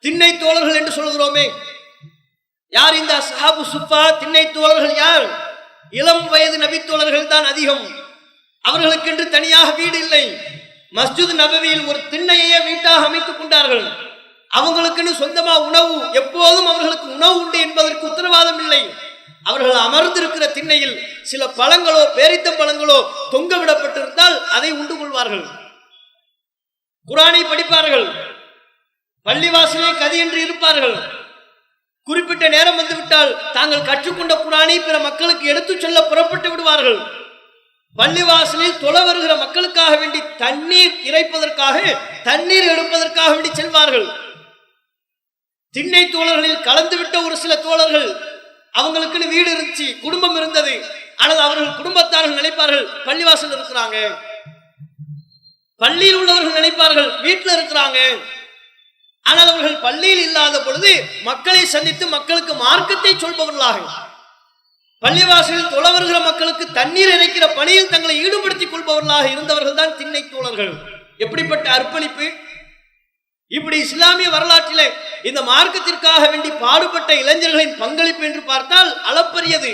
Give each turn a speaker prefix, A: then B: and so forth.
A: திண்ணை தோழர்கள் என்று சொல்கிறோமே. யார் இந்த அஸ்ஹாபு சுப்பா திண்ணை தோழர்கள் யார்? இளம் வயது நபித்தோழர்கள் தான் அதிகம். அவர்களுக்கென்று தனியாக வீடு இல்லை. மஸ்ஜித் நபவியில் ஒரு திண்ணையே வீட்டாக அமைத்துக் கொண்டார்கள். அவங்களுக்குன்னு சொந்தமா உணவு எப்போதும் அவர்களுக்கு உணவு உண்டு என்பதற்கு உத்தரவாதம் இல்லை. அவர்கள் அமர்ந்திருக்கிற திண்ணையில் சில பழங்களோ பேரித்த பழங்களோ தொங்க விடப்பட்டிருந்தால் அதை உண்டு கொள்வார்கள். குரானை படிப்பார்கள். பள்ளிவாசலே கதி என்று இருப்பார்கள். குறிப்பிட்ட நேரம் வந்துவிட்டால் தாங்கள் கற்றுக்கொண்ட குரானை பிற மக்களுக்கு எடுத்துச் சொல்ல புறப்பட்டு விடுவார்கள். பள்ளிவாசலில் தொலை வருகிற மக்களுக்காக வேண்டி தண்ணீர் இறைப்பதற்காக தண்ணீர் எடுப்பதற்காக வேண்டி செல்வார்கள். திண்ணை தோழர்களில் கலந்துவிட்ட ஒரு சில தோழர்கள் அவங்களுக்குன்னு வீடு இருந்துச்சு குடும்பம் இருந்தது ஆனால் அவர்கள் குடும்பத்தார்கள் நினைப்பார்கள் பள்ளிவாசல் இருக்கிறாங்க. பள்ளியில் உள்ளவர்கள் நினைப்பார்கள் வீட்டில் இருக்கிறாங்க. ஆனால் அவர்கள் பள்ளியில் இல்லாத பொழுது மக்களை சந்தித்து மக்களுக்கு மார்க்கத்தை சொல்பவர்களாக. பள்ளிவாசலில் தொலை வருகிற மக்களுக்கு தண்ணீர் இறைக்கிற பணியில் தங்களை ஈடுபடுத்திக் கொள்பவர்களாக இருந்தவர்கள் தான் திண்ணை தோழர்கள். எப்படிப்பட்ட அர்ப்பணிப்பு? இப்படி இஸ்லாமிய வரலாற்றிலே இந்த மார்க்கத்திற்காக வேண்டி பாடுபட்ட இளைஞர்களின் பங்களிப்பு என்று பார்த்தால் அளப்பரியது.